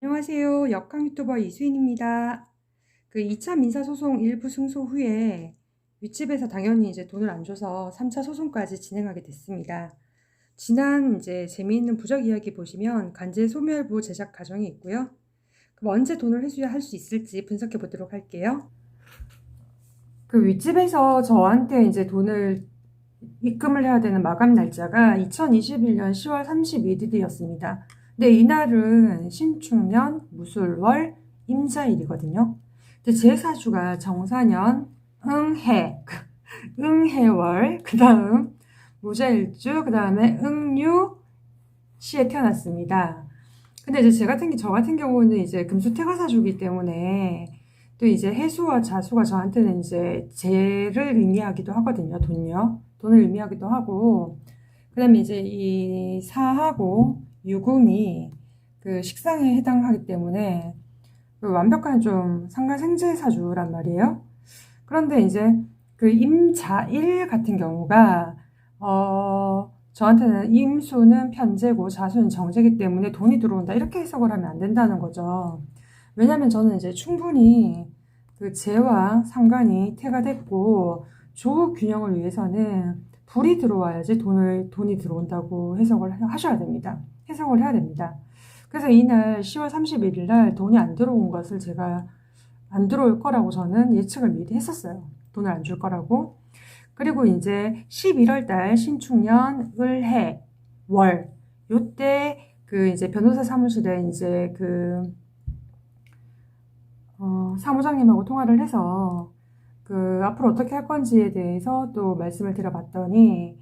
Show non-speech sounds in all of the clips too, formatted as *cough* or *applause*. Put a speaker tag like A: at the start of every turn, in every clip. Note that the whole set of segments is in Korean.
A: 안녕하세요. 역강 유튜버 이수인입니다. 그 2차 민사소송 일부 승소 후에 윗집에서 당연히 이제 돈을 안 줘서 3차 소송까지 진행하게 됐습니다. 지난 이제 재미있는 부적 이야기 보시면 관제 소멸부 제작 과정이 있고요. 그럼 언제 돈을 회수할 수 있을지 분석해 보도록 할게요. 그 윗집에서 저한테 이제 돈을 입금을 해야 되는 마감 날짜가 2021년 10월 31일이었습니다. 근데 이날은 신축년, 무술월, 임자일이거든요. 근데 제 사주가 정사년, 응해, *laughs* 응해월, 그 다음 무자일주, 그 다음에 응유 시에 태어났습니다. 근데 이제 제 같은 저 같은 경우는 이제 금수태가사주기 때문에 또 이제 해수와 자수가 저한테는 이제 재를 의미하기도 하거든요. 돈요. 돈을 의미하기도 하고 그 다음에 이제 이 사하고 유금이 그 식상에 해당하기 때문에 그 완벽한 좀 상가생재 사주란 말이에요. 그런데 이제 그 임자일 같은 경우가 어 저한테는 임수는 편재고 자수는 정제기 때문에 돈이 들어온다 이렇게 해석을 하면 안 된다는 거죠. 왜냐면 저는 이제 충분히 그 재와 상관이 태가 됐고 조후 균형을 위해서는 불이 들어와야지 돈을 돈이 들어온다고 해석을 하셔야 됩니다. 해석을 해야 됩니다. 그래서 이날 10월 31일 날 돈이 안 들어온 것을 제가 안 들어올 거라고 저는 예측을 미리 했었어요. 돈을 안 줄 거라고. 그리고 이제 11월 달 신축년 을해 월 요때 그 이제 변호사 사무실에 이제 그 어, 사무장님하고 통화를 해서 그 앞으로 어떻게 할 건지에 대해서 또 말씀을 드려봤더니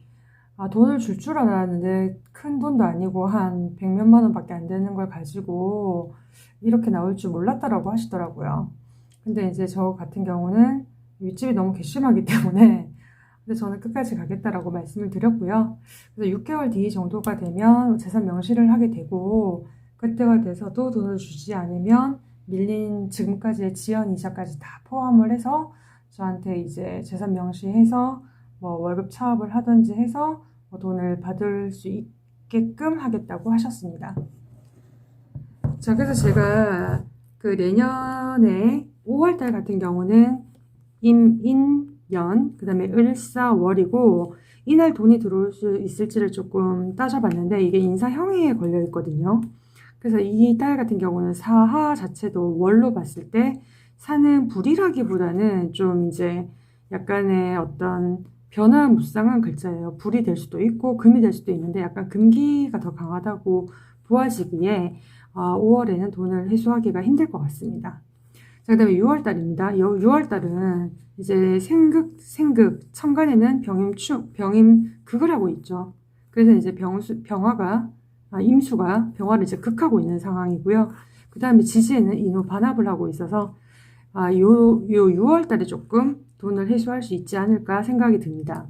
A: 아, 돈을 줄 줄 알았는데 큰 돈도 아니고 한 백몇만 원밖에 안 되는 걸 가지고 이렇게 나올 줄 몰랐다라고 하시더라고요. 근데 이제 저 같은 경우는 윗집이 너무 괘씸하기 때문에 근데 저는 끝까지 가겠다라고 말씀을 드렸고요. 그래서 6개월 뒤 정도가 되면 재산 명시를 하게 되고 그때가 돼서도 돈을 주지 않으면 밀린 지금까지의 지연 이자까지 다 포함을 해서 저한테 이제 재산 명시해서 뭐 월급 차업을 하든지 해서 뭐 돈을 받을 수 있게끔 하겠다고 하셨습니다. 자, 그래서 제가 그 내년에 5월달 같은 경우는 임인년, 그 다음에 을사월이고 이날 돈이 들어올 수 있을지를 조금 따져봤는데 이게 인사형에 걸려 있거든요. 그래서 이 달 같은 경우는 사하 자체도 월로 봤을 때 사는 불이라기보다는 좀 이제 약간의 어떤 변화무쌍한 글자예요. 불이 될 수도 있고 금이 될 수도 있는데 약간 금기가 더 강하다고 보아지기에 5월에는 어, 돈을 회수하기가 힘들 것 같습니다. 자, 그 다음에 6월달입니다. 6월달은 이제 생극, 생극, 천간에는 병임 축, 병임 극을 하고 있죠. 그래서 이제 병수, 병화가, 아, 임수가 병화를 이제 극하고 있는 상황이고요. 그 다음에 지지에는 인후 반합을 하고 있어서 아, 요, 요 6월 달에 조금 돈을 회수할 수 있지 않을까 생각이 듭니다.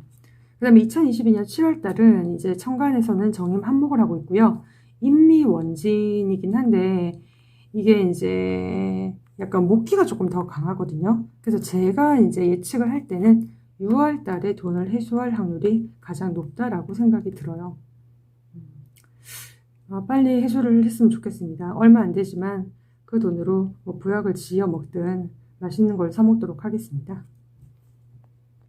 A: 그 다음에 2022년 7월 달은 이제 청간에서는 정임 한목을 하고 있고요. 인미 원진이긴 한데 이게 이제 약간 목기가 조금 더 강하거든요. 그래서 제가 이제 예측을 할 때는 6월 달에 돈을 회수할 확률이 가장 높다라고 생각이 들어요. 아, 빨리 회수를 했으면 좋겠습니다. 얼마 안 되지만 그 돈으로 뭐 부약을 지어 먹든 맛있는 걸 사 먹도록 하겠습니다.